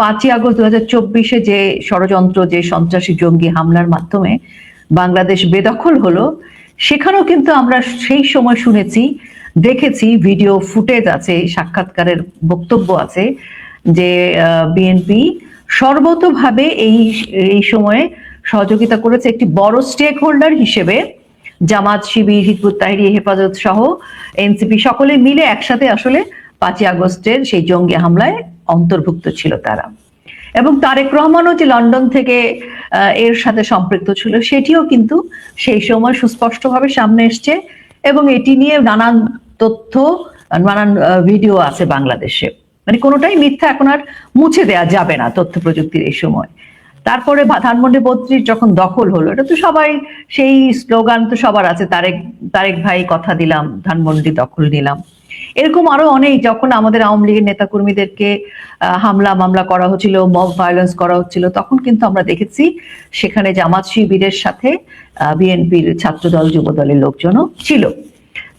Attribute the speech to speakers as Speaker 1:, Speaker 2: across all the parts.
Speaker 1: পাঁচই আগস্ট দু হাজার চব্বিশে যে ষড়যন্ত্র, যে সন্ত্রাসী জঙ্গি হামলার মাধ্যমে বাংলাদেশ বেদখল হলো, সেখানেও কিন্তু আমরা সেই সময় শুনেছি, দেখেছি, ভিডিও ফুটেজ আছে, সাক্ষাৎকারের বক্তব্য আছে যে বিএনপি সর্বতভাবে এই এই সময়ে সহযোগিতা করেছে একটি বড় স্টেক হোল্ডার হিসেবে, জামাত শিবির, হিজবুত তাহরি, হেফাজত সহ এনসিপি সকলে মিলে একসাথে আসলে পাঁচই আগস্টের সেই জঙ্গি হামলায় অন্তর্ভুক্ত ছিল তারা। এবং তারেক রহমানও যে লন্ডন থেকে এর সাথে সম্পৃক্ত ছিল, সেটিও কিন্তু সেই সময় সুস্পষ্টভাবে সামনে এসছে এবং এটি নিয়ে নানান তথ্য, নানান ভিডিও আছে বাংলাদেশে। মানে কোনোটাই মিথ্যা এখন আর মুছে দেয়া যাবে না তথ্য প্রযুক্তির এই সময়। তারপরে ধানমন্ডি বত্রিশ যখন দখল হলো, এটা তো সবাই, সেই স্লোগান তো সবার আছে, তারেক তারেক ভাই কথা দিলাম, ধানমন্ডি দখল নিলাম। এরকম আরও অনেক যখন আমাদের আওয়ামী লীগের নেতাকর্মীদেরকে হামলা মামলা করা হচ্ছিল মব ভায়োলেন্স করা হচ্ছিল, তখন কিন্তু আমরা দেখেছি সেখানে জামাত শিবিরের সাথে বিএনপির ছাত্রদল, যুবদলের লোকজনও ছিল।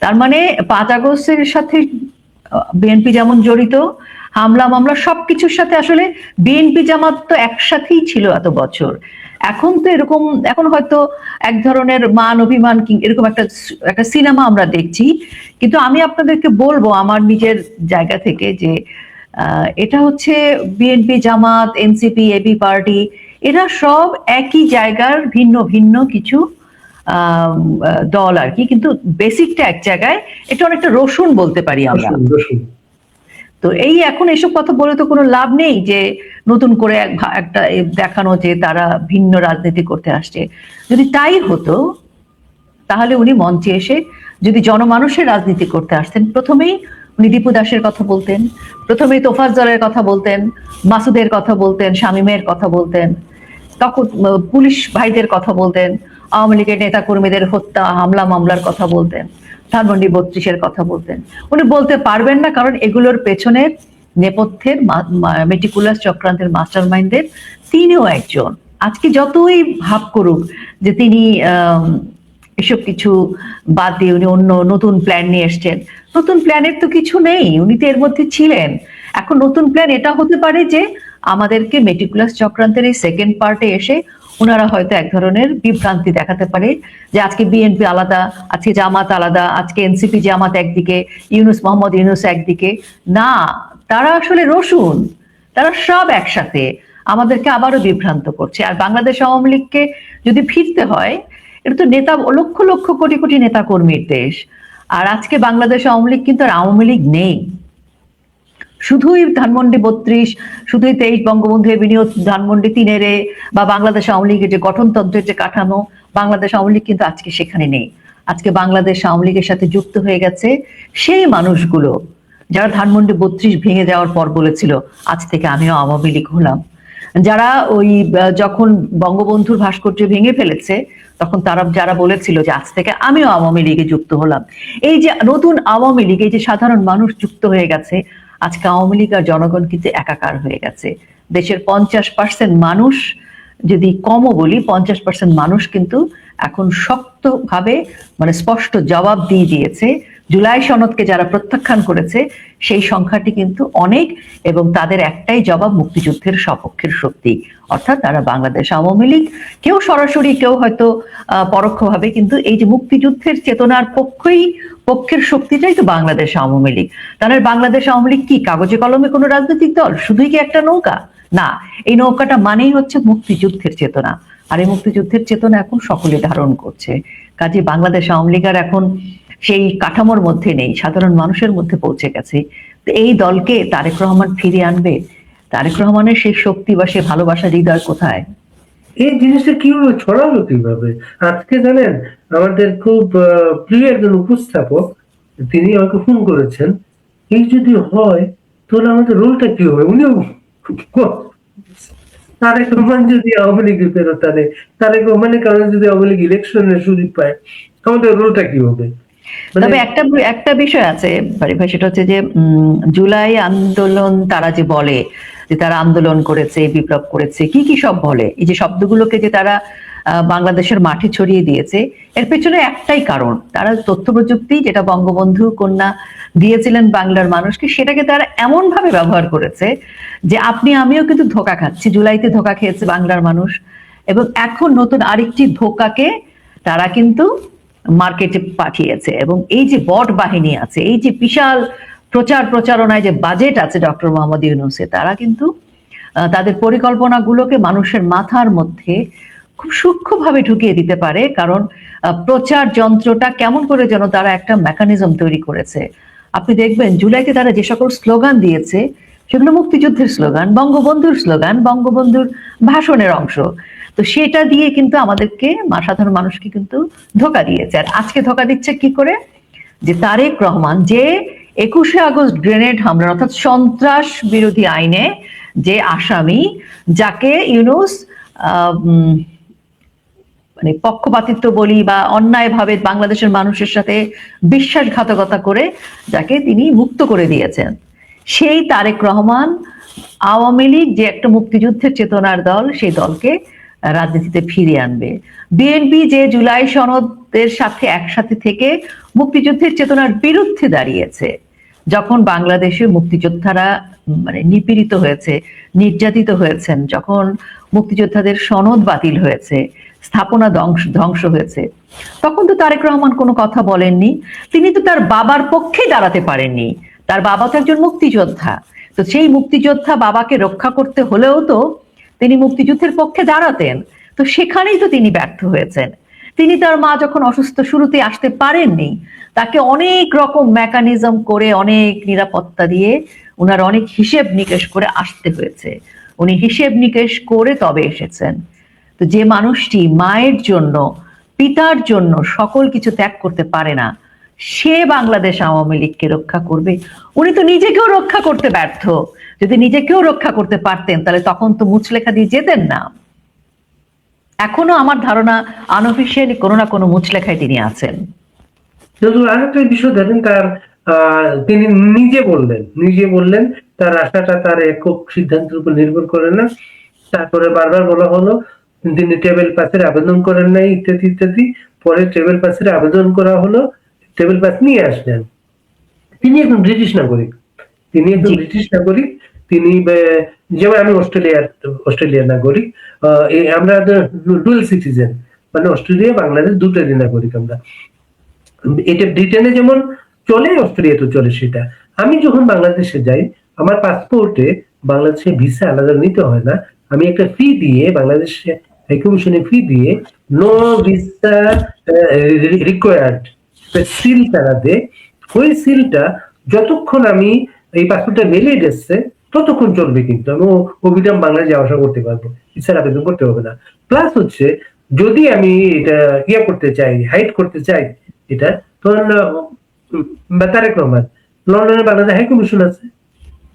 Speaker 1: তার মানে পাঁচ আগস্টের সাথে বিএনপি যেমন জড়িত, হামলা মামলা সবকিছুর সাথে আসলে বিএনপি জামাত তো একসাথেই ছিল এত বছর। এখন তো এরকম, এখন হয়তো এক ধরনের মান অভিমান এরকম একটা একটা সিনেমা আমরা দেখছি। কিন্তু আমি আপনাদেরকে বলব আমার নিজের জায়গা থেকে যে এটা হচ্ছে BNP Jamaat NCP AB party এরা সব একই জায়গার ভিন্ন ভিন্ন কিছু দল আর কি। কিন্তু বেসিকটা এক জায়গায়, এটা অনেকটা রসুন বলতে পারি আমরা। তো এই এখন এসব কথা বলে তো কোনো লাভ নেই যে নতুন করে একটা দেখানো যে তারা ভিন্ন রাজনীতি করতে আসছে। যদি তাই হতো, তাহলে উনি মঞ্চে এসে যদি জনমানুষের রাজনীতি করতে আসতেন, প্রথমেই উনি দীপু দাসের কথা বলতেন, প্রথমেই তোফাজ্জলের কথা বলতেন, মাসুদের কথা বলতেন, শামীমের কথা বলতেন, তখন পুলিশ ভাইদের কথা বলতেন, আওয়ামী লীগের নেতা কর্মীদের হত্যা, হামলা, মামলার কথা বলতেন। ধানমন্ডি বত্রিশের কথা বলতেন। উনি বলতে পারবেন না, কারণ এগুলোর পেছনের নেপথ্যের মেটিকুলাস চক্রান্তের মাস্টার মাইন্ডের তিনিও একজন। আজকে যতই ভাব করুক যে তিনি এসব কিছু বাদ দিয়ে উনি অন্য নতুন প্ল্যান নিয়ে এসছেন। নতুন প্ল্যানের তো কিছু নেই, উনি তো এর মধ্যে ছিলেন। এখন নতুন প্ল্যান, এটা হতে পারে যে আমাদেরকে মেটিকুলাস চক্রান্তের এই সেকেন্ড পার্টে এসে ওনারা হয়তো এক ধরনের বিভ্রান্তি দেখাতে পারে যে আজকে বিএনপি আলাদা, আজকে জামাত আলাদা, আজকে এনসিপি জামাত একদিকে, ইউনুস, মোহাম্মদ ইউনুস একদিকে। না, তারা আসলে রসুন, তারা সব একসাথে আমাদেরকে আবারও বিভ্রান্ত করছে। আর বাংলাদেশ আওয়ামী লীগকে যদি ফিরতে হয়, এটা তো নেতা, লক্ষ লক্ষ কোটি কোটি নেতা কর্মীর দেশ। আর আজকে বাংলাদেশ আওয়ামী লীগ কিন্তু আর আওয়ামী লীগ নেই। শুধুই ধানমন্ডি বত্রিশ, শুধুই তেইশ বঙ্গবন্ধুর বিনিয়োগ ধানমন্ডি তিনেরে বা বাংলাদেশ আওয়ামী লীগের যে গঠনতন্ত্রের যে কাঠামো, বাংলাদেশ আওয়ামী লীগ কিন্তু আজকে সেখানে নেই। আজকে বাংলাদেশ আওয়ামী লীগের সাথে যুক্ত হয়ে গেছে সেই মানুষগুলো যারা ধানমন্ডি বত্রিশ ভেঙে যাওয়ার পর বলেছিল, আজ থেকে আমিও আওয়ামী লীগ হলাম। যারা ওই যখন বঙ্গবন্ধুর ভাস্কর্য ভেঙে ফেলেছে, তখন তারা যারা বলেছিল যে, আজ থেকে আমিও আওয়ামী লীগে যুক্ত হলাম। এই যে নতুন আওয়ামী লীগ, এই যে সাধারণ মানুষ যুক্ত হয়ে গেছে আজকে আওয়ামী লীগ আর জনগণ কিন্তু একাকার হয়ে গেছে। দেশের পঞ্চাশ পার্সেন্ট মানুষ, যদি কমও বলি, পঞ্চাশ পার্সেন্ট মানুষ কিন্তু এখন শক্তভাবে মানে স্পষ্ট জবাব দিয়ে দিয়েছে। জুলাই সনদকে যারা প্রত্যাখ্যান করেছে, সেই সংখ্যাটি কিন্তু অনেক এবং তাদের একটাই জবাব মুক্তিযুদ্ধের সপক্ষের শক্তি। অর্থাৎ তারা বাংলাদেশ আওয়ামী লীগ, কেউ সরাসরি, কেউ হয়তো পরোক্ষভাবে কিন্তু এই যে মুক্তিযুদ্ধের চেতনার পক্ষই পক্ষের শক্তিটাই তো বাংলাদেশ আওয়ামী লীগ। তাহলে বাংলাদেশ আওয়ামী লীগ কি, কাগজে কলমে কোনো রাজনৈতিক দল? শুধুই কি একটা নৌকা? না, এই নৌকাটা মানেই হচ্ছে মুক্তিযুদ্ধের চেতনা। আর এই মুক্তিযুদ্ধের চেতনা এখন সকলে ধারণ করছে। কাজে বাংলাদেশ আওয়ামী লীগ আর এখন সেই কাঠামোর মধ্যে নেই, সাধারণ মানুষের মধ্যে পৌঁছে গেছে। এই দলকে তারেক রহমান ফিরিয়ে আনবে? তারেক রহমানের সেই শক্তি বা সে ভালোবাসা হৃদয় কোথায়?
Speaker 2: এই জিনিসটা কীভাবে ছড়ালো কীভাবে? আজকে জানেন, আমাদের খুব প্রিয় একজন উপস্থাপক, তিনি আমাকে ফোন করেছেন। এই যদি হয়, তাহলে আমাদের রোলটা কি হবে? উনিও তারেক রহমান যদি আওয়ামী লীগে ফেরত আনে, তারেক রহমানের কারণে যদি আওয়ামী লীগ ইলেকশনের সুযোগ পায়, আমাদের রোলটা কি হবে? মানে
Speaker 1: তবে একটা একটা বিষয় আছে সেটা হচ্ছে যে জুলাই আন্দোলন তারা যে বলে যে তারা আন্দোলন করেছে, বিপ্লব করেছে, কি কি সব বলে? এই যে শব্দগুলোকে যে তারা বাংলাদেশের মাঠে ছড়িয়ে দিয়েছে, এর পেছনে একটাই কারণ, তারা তথ্য প্রযুক্তি যেটা বঙ্গবন্ধু কন্যা দিয়েছিলেন বাংলার মানুষকে, সেটাকে তারা এমন ভাবে ব্যবহার করেছে যে আপনি, আমিও কিন্তু ধোকা খাচ্ছি, জুলাইতে ধোকা খেয়েছে বাংলার মানুষ। এবং এখন নতুন আরেকটি ধোকাকে তারা কিন্তু মার্কেটে পাঠিয়েছে। এবং এই যে বট বাহিনী আছে, এই যে বিশাল প্রচার প্রচারণায় যে বাজেট আছে ডক্টর মোহাম্মদ ইউনুসে তারা কিন্তু তাদের পরিকল্পনাগুলোকে মানুষের মাথার মধ্যে খুব সূক্ষ্মভাবে ঢুকিয়ে দিতে পারে। কারণ প্রচার যন্ত্রটা কেমন করে যেন তারা একটা মেকানিজম তৈরি করেছে। আপনি দেখবেন, জুলাইতে তারা যে সকল স্লোগান দিয়েছে, সেগুলো মুক্তিযুদ্ধের স্লোগান, বঙ্গবন্ধুর স্লোগান, বঙ্গবন্ধুর ভাষণের অংশ। তো সেটা দিয়ে কিন্তু আমাদেরকে সাধারণ মানুষকে কিন্তু ধোকা দিয়েছে। আর আজকে ধোকা দিচ্ছে কি করে? যে তারেক রহমান যে একুশে আগস্ট গ্রেনেড হামলা অর্থাৎ সন্ত্রাস বিরোধী আইনে যে আসামি, যাকে ইউনুস মানে পক্ষপাতিত্ব বলি বা অন্যায়ভাবে বাংলাদেশের মানুষের সাথে বিশ্বাসঘাতকতা করে যাকে তিনি মুক্ত করে দিয়েছেন। সেই তারেক রহমান আওয়ামী লীগ যে একটা মুক্তিযুদ্ধের চেতনার দল, সেই দলকে রাজনীতিতে ফিরিয়ে আনবে। বিএনপি যে জুলাই সনদের সাথে একসাথে থেকে মুক্তিযুদ্ধের চেতনার বিরুদ্ধে দাঁড়িয়েছে। যখন বাংলাদেশে মুক্তিযোদ্ধারা মানে নিপীড়িত হয়েছে, নির্যাতিত হয়েছেন, যখন মুক্তিযোদ্ধাদের সনদ বাতিল হয়েছে, স্থাপনা ধ্বংস ধ্বংস হয়েছে, তখন তো তারেক রহমান কোনো কথা বলেননি। তিনি তো তার বাবার পক্ষে দাঁড়াতে পারেননি। তার বাবা তো একজন মুক্তিযোদ্ধা। তো সেই মুক্তিযোদ্ধা বাবাকে রক্ষা করতে হলেও তো তিনি মুক্তিযুদ্ধের পক্ষে দাঁড়াতেন। তো সেখানেই তো তিনি ব্যর্থ হয়েছেন। তিনি তার মা যখন অসুস্থ শুরুতে আসতে পারেননি। তাকে অনেক রকম মেকানিজম করে, অনেক নিরাপত্তা দিয়ে উনার অনেক হিসেব নিকেশ করে আসতে হয়েছে। উনি হিসেব নিকেশ করে তবে এসেছেন। তো যে মানুষটি মায়ের জন্য, পিতার জন্য সকল কিছু ত্যাগ করতে পারে না, সে বাংলাদেশ আওয়ামী লীগকে রক্ষা করবে। উনি তো নিজেকেও রক্ষা করতে ব্যর্থ। যদি নিজেকেও রক্ষা করতে পারতেন, তাহলে তখন তো মুচলেখা দিয়ে যেতেন না। এখনও আমার ধারণা আনঅফিসিয়ালি কোনো না কোনো মুচলেখায় তিনি আছেন।
Speaker 2: কিন্তু আরেকটা বিষয় দেখেন তার তিনি নিজে বললেন নিজে বললেন তার আশাটা তার একক সিদ্ধান্তের উপর নির্ভর করে না। তারপরে বারবার বলা হলো তিনি টেবিল পাসের আবেদন করেন নাই ইত্যাদি ইত্যাদি। পরে টেবিল পাসের আবেদন করা হলো টেবিল পাস নিয়ে আসলেন। তিনি একজন ব্রিটিশ নাগরিক। তিনি একজন। ব্রিটিশ নাগরিক। তিনি যেমন আমি অস্ট্রেলিয়ার অস্ট্রেলিয়ার নাগরিক আমরা ডুয়েল সিটিজেন। মানে অস্ট্রেলিয়া বাংলাদেশ দুটোরই নাগরিক আমরা। এটা ব্রিটেনে যেমন চলে অস্ট্রেলিয়াতে চলে সেটা। আমি যখন বাংলাদেশে যাই, আমার পাসপোর্টে বাংলাদেশে ভিসা আলাদা নিতে হয় না। আমি একটা ফি দিয়ে বাংলাদেশে হাই কমিশনে ফি দিয়ে নো ভিসা রিকোয়ার্ড সিল তারা দেয় ওই সিলটা যতক্ষণ আমি এই পাসপোর্টটা ভ্যালিড এসছে ততক্ষণ চলবে কিন্তু। আমি অবিরাম বাংলাদেশ যাওয়া আসা করতে পারব। ভিসার আবেদন করতে হবে না। প্লাস হচ্ছে, যদি আমি এটা ইয়ে করতে চাই হাইড করতে চাই এটা তখন তারেক রহমান লন্ডনে বাংলাদেশ হাই কমিশন আছে।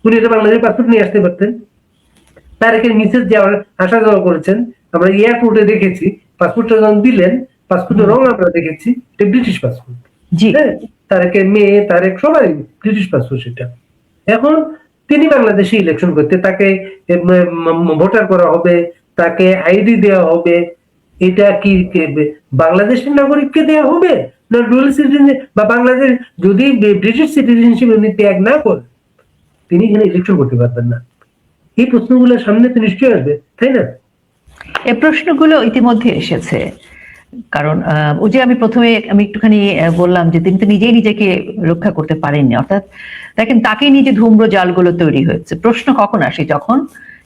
Speaker 2: উনি এটা বাংলাদেশের পাসপোর্ট নিয়ে আসতে পারতেন। তারেকের মিসেস আসা যাওয়া করেছেন আমরা এয়ারপোর্টে দেখেছি পাসপোর্টটা যখন দিলেন পাসপোর্টের রং আমরা দেখেছি এটা ব্রিটিশ পাসপোর্ট
Speaker 1: জি।
Speaker 2: তারেকের মেয়ে তারেক সবাই ব্রিটিশ পাসপোর্ট সেটা। এখন তিনি বাংলাদেশে ইলেকশন করতে তাকে ভোটার করা হবে তাকে আইডি দেওয়া হবে। এটা কি বাংলাদেশের নাগরিককে দেওয়া হবে? সিটিজেন বা বাংলাদেশ যদি ব্রিটিশ সিটিজেনশিপ উনি ত্যাগ না করে তিনি এখানে ইলেকশন করতে পারবেন না। এই প্রশ্নগুলো সামনে তো নিশ্চয়ই আসবে, তাই না?
Speaker 1: প্রশ্নগুলো ইতিমধ্যে এসেছে। কারণ ওই যে আমি প্রথমে আমি একটুখানি বললাম যে তিনি তো নিজেই নিজেকে রক্ষা করতে পারেননি, অর্থাৎ দেখেন, তাকেই নিজে ধূম্র জালগুলো তৈরি হয়েছে। প্রশ্ন কখন আসে? যখন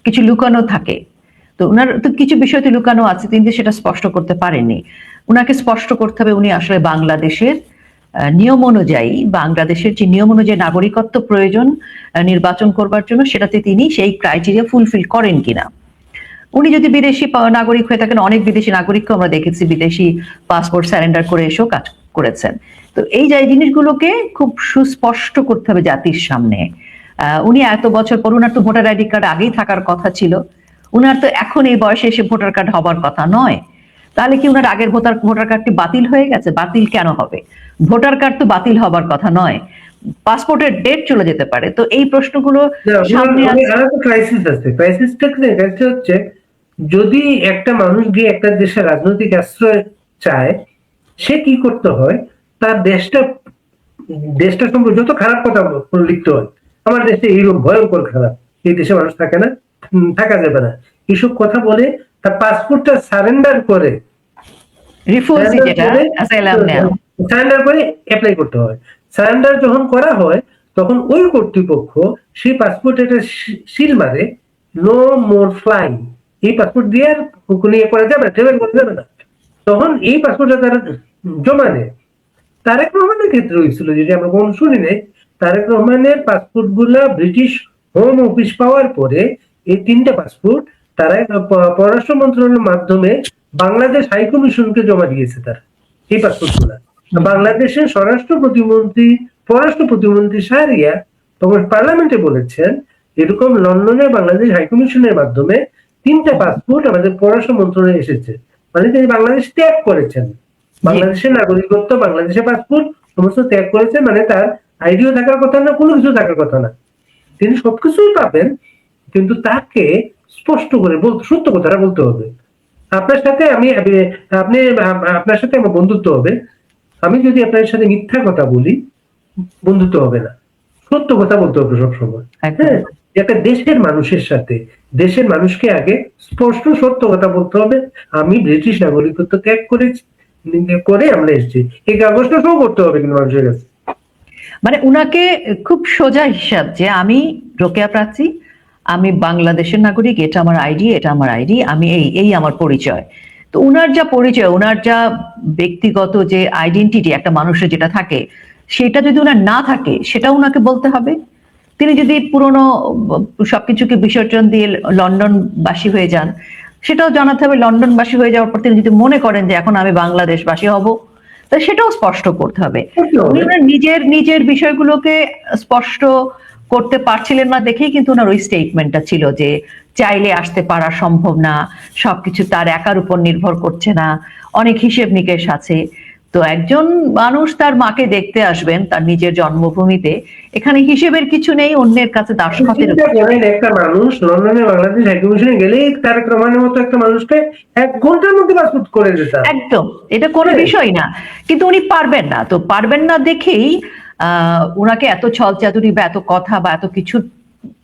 Speaker 1: কিছু লুকানো থাকে। তো ওনার তো কিছু বিষয় তো লুকানো আছে, তিনি সেটা স্পষ্ট করতে পারেননি। ওনাকে স্পষ্ট করতে হবে উনি আসলে বাংলাদেশের নিয়ম অনুযায়ী, বাংলাদেশের যে নিয়ম অনুযায়ী নাগরিকত্ব প্রয়োজন নির্বাচন করবার জন্য, সেটাতে তিনি সেই ক্রাইটেরিয়া ফুলফিল করেন কিনা। উনি যদি বিদেশি নাগরিক হয়ে থাকেন, অনেক বিদেশি নাগরিককে আমরা দেখেছি বিদেশি পাসপোর্ট স্যারেন্ডার করে এসেও কাজ করেছেন। তো এই যে জিনিসগুলোকে খুব সুস্পষ্ট করতে হবে জাতির সামনে। উনি এত বছর পর, উনার তো ভোটার আইডি কার্ড আগেই থাকার কথা ছিল। উনার তো এখন এই বয়সে এসে ভোটার কার্ড হবার কথা নয়। তাহলে কি উনার আগের ভোটার ভোটার কার্ডটি বাতিল হয়ে গেছে? বাতিল কেন হবে? ভোটার কার্ড তো বাতিল হবার কথা নয়। পাসপোর্টের ডেট চলে যেতে পারে। তো এই প্রশ্নগুলো সামনে
Speaker 2: ওনার-
Speaker 1: আছে।
Speaker 2: ওনার আরেকটা ক্রাইসিস আছে। ক্রাইসিসটা ক্রাইসিস হচ্ছে যদি একটা মানুষ গিয়ে একটা দেশের রাজনৈতিক আশ্রয় চায় সে কি করতে হয়? তার দেশটা দেশটা সম্পর্কে যত খারাপ কথা লিখতে হয় আমার দেশে এইরকম ভয়ঙ্কর খারাপ। এই দেশে মানুষ থাকে না থাকা যাবে না। এইসব কথা বলে তার পাসপোর্টটা সারেন্ডার করে
Speaker 1: রিফিউজি যেটা অ্যাসাইলাম নেওয়া।
Speaker 2: সারেন্ডার করে অ্যাপ্লাই করতে হয়। সারেন্ডার যখন করা হয় তখন ওই কর্তৃপক্ষ সেই পাসপোর্ট একটা সিল মারে নো মোর ফ্লাইং এই পাসপোর্ট দিয়ে আর কোনো ইয়ে করা যাবে না ট্রেভেল করা যাবে না। তখন এই পাসপোর্টটা তারা জমা নেয়। তারেক রহমানের ক্ষেত্রে হয়েছিল যেটা আমরা কোনো শুনি নাই তারেক রহমানের পাসপোর্টগুলা ব্রিটিশ হোম অফিস পাওয়ার পরে এই তিনটা পাসপোর্ট তারা পররাষ্ট্র মন্ত্রণালয়ের মাধ্যমে বাংলাদেশ হাই কমিশনকে জমা দিয়েছে তারা, এই পাসপোর্টগুলা বাংলাদেশের স্বরাষ্ট্র প্রতিমন্ত্রী, পররাষ্ট্র প্রতিমন্ত্রী শাহরিয়া তখন পার্লামেন্টে বলেছেন, এরকম লন্ডনে বাংলাদেশ হাই কমিশনের মাধ্যমে তিনটা পাসপোর্ট আমাদের পররাষ্ট্র মন্ত্রণালয়ে এসেছে। মানে তিনি বাংলাদেশ ত্যাগ করেছেন। বাংলাদেশের নাগরিকত্ব, বাংলাদেশের পাসপোর্ট সমস্ত ত্যাগ করেছে মানে তার আইডিও থাকার কথা না, কোনো কিছু থাকার কথা না। তিনি সবকিছুই পাবেন, কিন্তু তাকে স্পষ্ট করে বলতে সত্য কথাটা বলতে হবে। আপনার সাথে আমি আপনি আপনার সাথে আমার বন্ধুত্ব হবে। আমি যদি আপনার সাথে মিথ্যা কথা বলি বন্ধুত্ব হবে না। সত্য কথা বলতে হবে সবসময়। হ্যাঁ? একটা দেশের মানুষের সাথে দেশের মানুষকে আগে স্পষ্ট সত্য কথা বলতে হবে। আমি ব্রিটিশ নাগরিকত্ব ত্যাগ করেছি করে আমরা এসেছি। এই কাগজটা সব করতে হবে কিন্তু মানুষের কাছে।
Speaker 1: মানে উনাকে খুব সোজা হিসাব যে আমি রোকেয়া প্রার্থী আমি বাংলাদেশের নাগরিক এটা আমার আইডি এটা আমার আইডি আমি এই এই আমার পরিচয়। তো উনার যা পরিচয় উনার যা ব্যক্তিগত যে আইডেন্টিটি একটা মানুষের যেটা থাকে সেটা যদি উনার না থাকে সেটা উনাকে বলতে হবে। তিনি যদি পুরনো সবকিছুকে বিসর্জন দিয়ে লন্ডনবাসী হয়ে যান সেটাও জানাতে হবে। লন্ডনবাসী হয়ে যাওয়ার পর তিনি যদি মনে করেন যে এখন আমি বাংলাদেশবাসী হব তা সেটাও স্পষ্ট করতে হবে। ওনার নিজের নিজের বিষয়গুলোকে স্পষ্ট করতে পারছিলেন না দেখেই কিন্তু ওনার ওই স্টেটমেন্টটা ছিল যে চাইলে আসতে পারা সম্ভব না সবকিছু তার একার উপর নির্ভর করছে না অনেক হিসেব নিকেশ আছে। তো একজন মানুষ তার মাকে দেখতে আসবেন তার নিজের জন্মভূমিতে এখানে হিসেবের কিছু নেই অন্যের কাছে দাসখতের
Speaker 2: একটা মানুষ লন্ডনে বাংলাদেশ গেলেই তারেক রহমানের মতো একটা মানুষকে এক ঘণ্টার মধ্যে পাসপোর্ট করে দিতাম
Speaker 1: একদম এটা কোনো। বিষয় না। কিন্তু উনি পারবেন না তো পারবেন না দেখেই উনাকে এত ছলচাতুরি বা এত কথা বা এত কিছু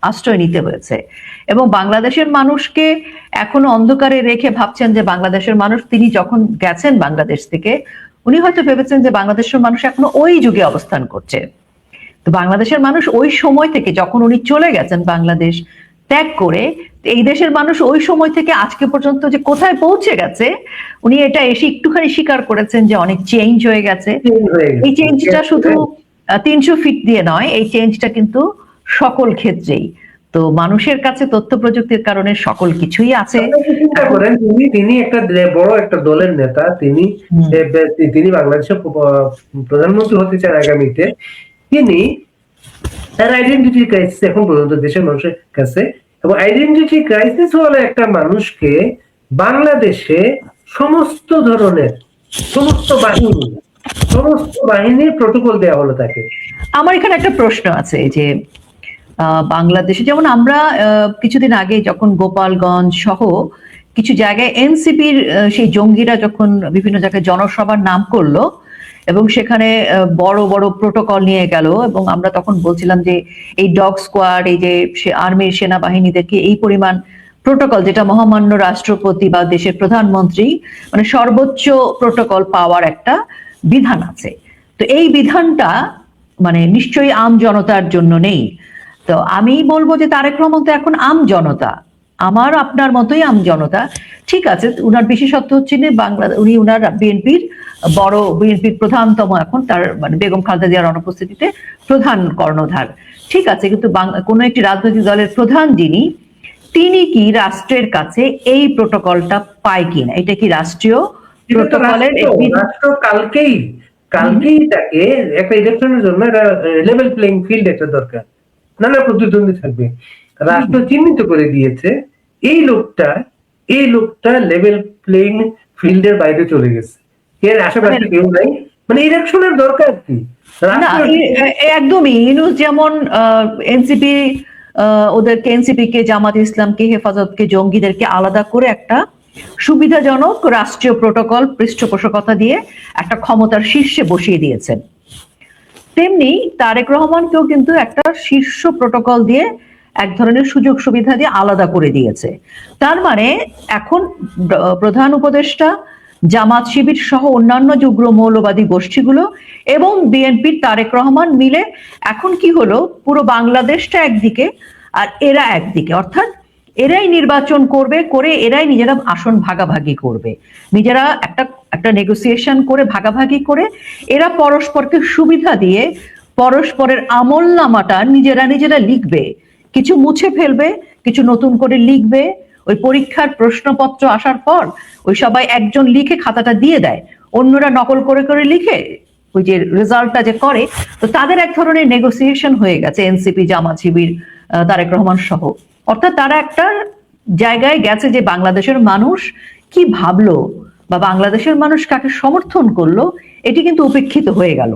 Speaker 1: আশ্রয় নিতে হয়েছে। এবং বাংলাদেশের মানুষকে এখনও অন্ধকারে রেখে ভাবছেন যে বাংলাদেশের মানুষ তিনি যখন গেছেন বাংলাদেশ থেকে উনি হয়তো ভেবেছেন যে বাংলাদেশের মানুষ এখনও ওই যুগে অবস্থান করছে। তো বাংলাদেশের মানুষ ওই সময় থেকে যখন উনি চলে গেছেন বাংলাদেশ ত্যাগ করে এই দেশের মানুষ ওই সময় থেকে আজকে পর্যন্ত যে কোথায় পৌঁছে গেছে উনি এটা এসে একটুখানি স্বীকার করেছেন যে অনেক চেঞ্জ হয়ে গেছে। এই চেঞ্জটা শুধু তিনশো ফিট দিয়ে নয় এই চেঞ্জটা কিন্তু সকল ক্ষেত্রেই। তো মানুষের কাছে তথ্য প্রযুক্তির কারণে সকল কিছুই আছে।
Speaker 2: করেন তিনি তিনি একটা বড় একটা দলের নেতা তিনি তিনি বাংলাদেশের প্রধানমন্ত্রী হতে চান আগামীতে। তিনি তার আইডেন্টিটি ক্রাইসিস এখন পর্যন্ত দেশের মানুষের কাছে এবং আইডেন্টিটি ক্রাইসিস হলে একটা মানুষকে বাংলাদেশে সমস্ত ধরনের সমস্ত বাহিনী সমস্ত বাহিনীর প্রোটোকল দেওয়া হলো তাকে।
Speaker 1: আমার এখানে একটা প্রশ্ন আছে যে বাংলাদেশে যেমন আমরা কিছুদিন আগে যখন গোপালগঞ্জ সহ কিছু জায়গায় এনসিপির সেই জঙ্গিরা যখন বিভিন্ন জায়গায় জনসভার নাম করল এবং সেখানে বড় বড় প্রোটোকল নিয়ে গেল এবং আমরা তখন বলছিলাম যে, এই ডগ স্কোয়াড এই যে সে আর্মির সেনাবাহিনীদেরকে এই পরিমাণ প্রোটোকল যেটা মহামান্য রাষ্ট্রপতি বা দেশের প্রধানমন্ত্রী মানে সর্বোচ্চ প্রোটোকল পাওয়ার একটা বিধান আছে। তো এই বিধানটা মানে নিশ্চয়ই আম জনতার জন্য নেই। তো আমি বলব যে তারেক রহমান তো এখন আম জনতা। আমার, আপনার মতোই আম জনতা। ঠিক আছে, উনার বিশেষত্ব হচ্ছে যে বাংলা, উনি উনার বিএনপির বড় বিএনপির প্রধানতম এখন তার মানে বেগম খালেদা জিয়ার অনুপস্থিতিতে প্রধান কর্ণধার। ঠিক আছে, কিন্তু কোনো একটি রাজনৈতিক দলের প্রধান যিনি, তিনি কি রাষ্ট্রের কাছে এই প্রোটোকলটা পায় কিনা? এটা কি রাষ্ট্রীয় প্রোটোকলের
Speaker 2: রাষ্ট্র, কালকেই কালকেই তাকে একটা ইলেকশনের জন্য লেভেল প্লেইং ফিল্ড একটা দরকার। নানা প্রতিদ্বন্দ্বী থাকবে। রাষ্ট্র চিহ্নিত করে দিয়েছে এই লোকটা এই লোকটা লেভেল প্লেইং ফিল্ডের বাইরে চলে গেছে। এর আশেপাশে
Speaker 1: মানে-
Speaker 2: কেউ নাই। মানে ইলেকশনের দরকার কি?
Speaker 1: একদমই। ইউনুস যেমন এনসিপি আহ, ওদেরকে এনসিপি কে জামাত ইসলামকে হেফাজতকে জঙ্গিদেরকে আলাদা করে একটা সুবিধাজনক রাষ্ট্রীয় প্রোটোকল পৃষ্ঠপোষকতা দিয়ে একটা ক্ষমতার শীর্ষে বসিয়ে দিয়েছেন। তেমনি তারেক রহমানকেও কিন্তু একটা শীর্ষ প্রোটোকল দিয়ে এক ধরনের সুযোগ সুবিধা দিয়ে আলাদা করে দিয়েছে। তার মানে এখন প্রধান উপদেষ্টা, জামাত শিবির সহ অন্যান্য যে উগ্র মৌলবাদী গোষ্ঠীগুলো এবং বিএনপির তারেক রহমান মিলে এখন কি হলো, পুরো বাংলাদেশটা একদিকে আর এরা একদিকে। অর্থাৎ এরাই নির্বাচন করবে, করে এরাই নিজেরা আসন ভাগাভাগি করবে। নিজেরা একটা একটা নেগোসিয়েশন করে ভাগাভাগি করে এরা পরস্পরকে সুবিধা দিয়ে পরস্পরের আমল নামাটা নিজেরা নিজেরা লিখবে। কিছু মুছে ফেলবে, কিছু নতুন করে লিখবে। ওই পরীক্ষার প্রশ্নপত্র আসার পর ওই সবাই একজন লিখে খাতাটা দিয়ে দেয়। অন্যরা নকল করে করে লিখে ওই যে রেজাল্টটা যে করে, তো তাদের এক ধরনের নেগোসিয়েশন হয়ে গেছে, এনসিপি জামা শিবির তারেক রহমান সহ। অর্থাৎ তারা একটা জায়গায় গেছে যে বাংলাদেশের মানুষ কি ভাবলো বা বাংলাদেশের মানুষ কাকে সমর্থন করল, এটি কিন্তু উপেক্ষিত হয়ে গেল।